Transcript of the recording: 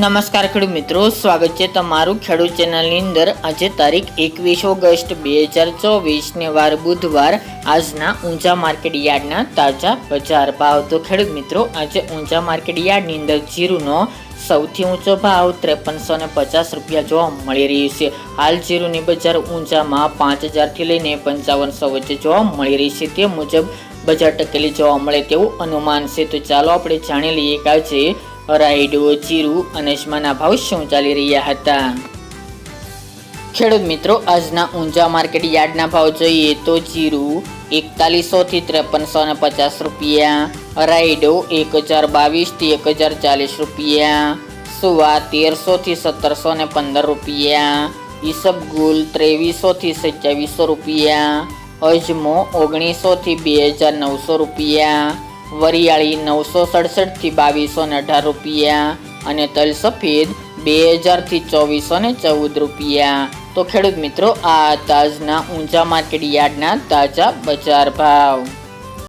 નમસ્કાર ખેડૂત મિત્રો, સ્વાગત છે તમારું ખેડૂત ચેનલની અંદર. આજે તારીખ એકવીસ ઓગસ્ટ બે હજાર ચોવીસને વાર બુધવાર આજના ઊંચા માર્કેટ યાર્ડના તાજા બજાર ભાવ. તો ખેડૂત મિત્રો, આજે ઊંચા માર્કેટ યાર્ડની અંદર જીરુનો સૌથી ઊંચો ભાવ ત્રેપનસો ને પચાસ રૂપિયા જોવા મળી રહ્યું છે. હાલ જીરુની બજાર ઊંચામાં પાંચ હજારથી લઈને પંચાવનસો વચ્ચે જોવા મળી રહી છે. તે મુજબ બજાર ટકેલી જોવા મળે તેવું અનુમાન છે. તો ચાલો આપણે જાણી લઈએ કે આજે રાયડો જીરું અને અજમાના ભાવ શું ચાલી રહ્યા હતા? ખેડૂત મિત્રો, આજના ઊંચા માર્કેટ યાર્ડના ભાવ જોઈએ તો જીરું એકતાલીસો થી ત્રેપનસો ને પચાસ રૂપિયા રાયડો એક હજાર બાવીસથી એક હજાર ચાલીસ રૂપિયા, સુવા તેરસો થી સત્તરસો ને પંદર રૂપિયા, ઈસબગુલ ત્રેવીસો થી સત્યાવીસો રૂપિયા, અજમો ઓગણીસો થી બે હજાર નવસો રૂપિયા વરિયાળી નવસો સડસઠથી બાવીસો ને અઢાર રૂપિયા અને તલ સફેદ બે હજારથી ચોવીસો ને ચૌદ રૂપિયા. તો ખેડૂત મિત્રો, આ તાજના ઊંચા માર્કેટ યાર્ડના તાજા બજાર ભાવ.